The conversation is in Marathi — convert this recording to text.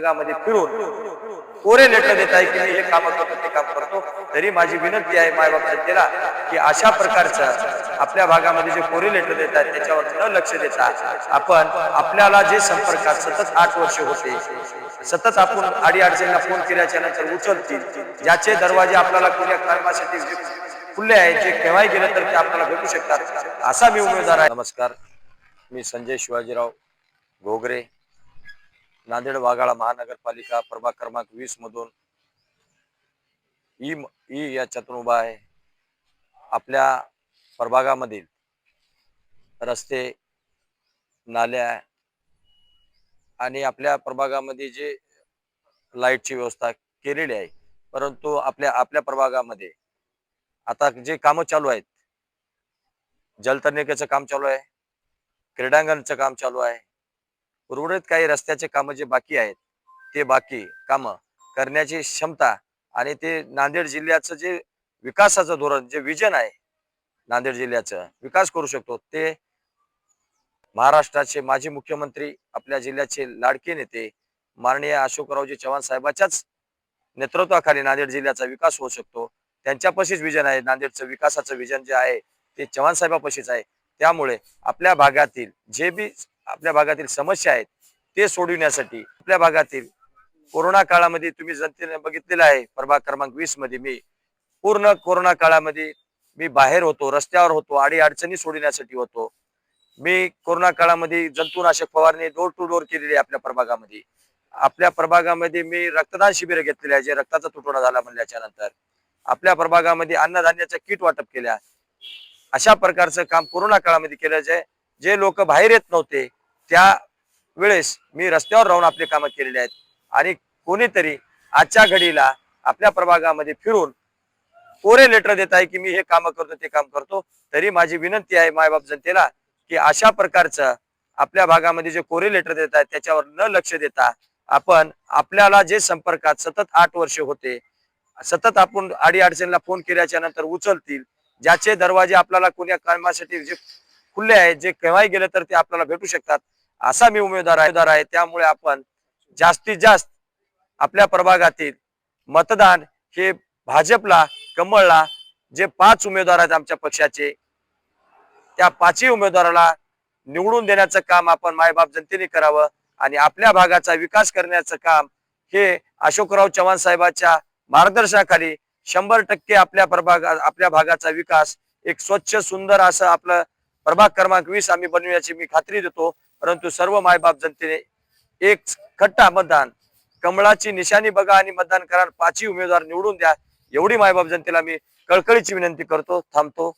जगामध्ये फिरून कोरे लेटर देत आहे की मी हे काम करतो ते काम करतो. तरी माझी विनंती आहे मायबाप जनतेला की अशा प्रकारचं आपल्या भागामध्ये जे कोरे लेटर देत आहेत त्याच्यावर न लक्ष देता आपण आपल्याला जे संपर्कात सतत आठ वर्ष होते सतत आपण अडी अडचणीला फोन केल्याच्यानंतर उचलतील ज्याचे दरवाजे आपल्याला कोण्या कर्मासाठी जे खुले आहेत जे केव्हाही गेलं तर ते आपल्याला भेटू शकतात असा मी उमेदवार आहे. नमस्कार. मी संजय शिवाजीराव घोगरे नांदेड वाघाळा महानगरपालिका प्रभाग क्रमांक वीस मधून ई ई याच्यातून उभा आहे. आपल्या प्रभागामधील रस्ते नाल्या आणि आपल्या प्रभागामध्ये जे लाईटची व्यवस्था केलेली आहे परंतु आपल्या आपल्या प्रभागामध्ये आता जे कामं चालू आहेत जलतरणिकेचं काम चालू आहे क्रीडांगणचं काम चालू आहे उर्वरित काही रस्त्याचे कामं जे बाकी आहेत ते बाकी कामं करण्याची क्षमता आणि ते नांदेड जिल्ह्याचं जे विकासाचं धोरण जे विजन आहे नांदेड जिल्ह्याचं विकास करू शकतो ते महाराष्ट्राचे माजी मुख्यमंत्री आपल्या जिल्ह्याचे लाडके नेते माननीय अशोकरावजी चव्हाण साहेबाच्याच नेतृत्वाखाली नांदेड जिल्ह्याचा विकास होऊ शकतो. त्यांच्यापाशीच विजन आहे नांदेडचं विकासाचं विजन जे आहे ते चव्हाण साहेबापाशीच आहे. त्यामुळे आपल्या भागातील जे बी आपल्या भागातील समस्या आहेत ते सोडविण्यासाठी आपल्या भागातील कोरोना काळामध्ये तुम्ही जनतेने बघितलेलं आहे प्रभाग क्रमांक वीसमध्ये मी पूर्ण कोरोना काळामध्ये मी बाहेर होतो रस्त्यावर होतो आडी अडचणी सोडविण्यासाठी होतो. मी कोरोना काळामध्ये जंतुनाशक फवारणी डोर टू डोर केलेली आहे आपल्या प्रभागामध्ये. आपल्या प्रभागामध्ये मी रक्तदान शिबिर घेतलेले आहे जे रक्ताचा तुटवडा झाला म्हणल्याच्या नंतर आपल्या प्रभागामध्ये अन्नधान्याच्या किट वाटप केल्या अशा प्रकारचं काम कोरोना काळामध्ये केलं जे जे लोक बाहेर येत नव्हते त्या वेळेस मी रस्त्यावर राहून आपले कामं केलेले आहेत. आणि कोणीतरी आजच्या घडीला आपल्या प्रभागामध्ये फिरून कोरे लेटर देत आहे की मी हे काम करतो ते काम करतो तरी माझी विनंती आहे मायबाप जनतेला की अशा प्रकारचं आपल्या भागामध्ये जे कोरे लेटर देत आहेत त्याच्यावर न लक्ष देता आपण आपल्याला जे संपर्कात सतत आठ वर्ष होते सतत आपण आडी अडचणीला फोन केल्याच्यानंतर उचलतील ज्याचे दरवाजे आपल्याला कोण्या कामासाठी जे खुले आहेत जे केव्हाही गेले तर ते आपल्याला भेटू शकतात. असा मी उमेदवार आहे उमेदवार आहे. त्यामुळे आपण जास्तीत जास्त आपल्या प्रभागातील मतदान हे भाजपला कमळला जे पाच उमेदवार आहेत आमच्या पक्षाचे त्या पाचही उमेदवाराला निवडून देण्याचं काम आपण मायबाप जनतेने करावं आणि आपल्या भागाचा विकास करण्याचं काम हे अशोकराव चव्हाण साहेबांच्या मार्गदर्शनाखाली शंभर टक्के आपल्या प्रभाग आपल्या भागाचा विकास एक स्वच्छ सुंदर असं आपलं प्रभाग क्रमांक वीस आम्ही बनवण्याची मी खात्री देतो. परंतु सर्व मायबाप जनतेने एक खट्टा मतदान कमळाची निशाणी बघा आणि मतदान करा पाचही उमेदवार निवडून द्या एवढी मायबाप जनतेला मी कळकळीची विनंती करतो थांबतो.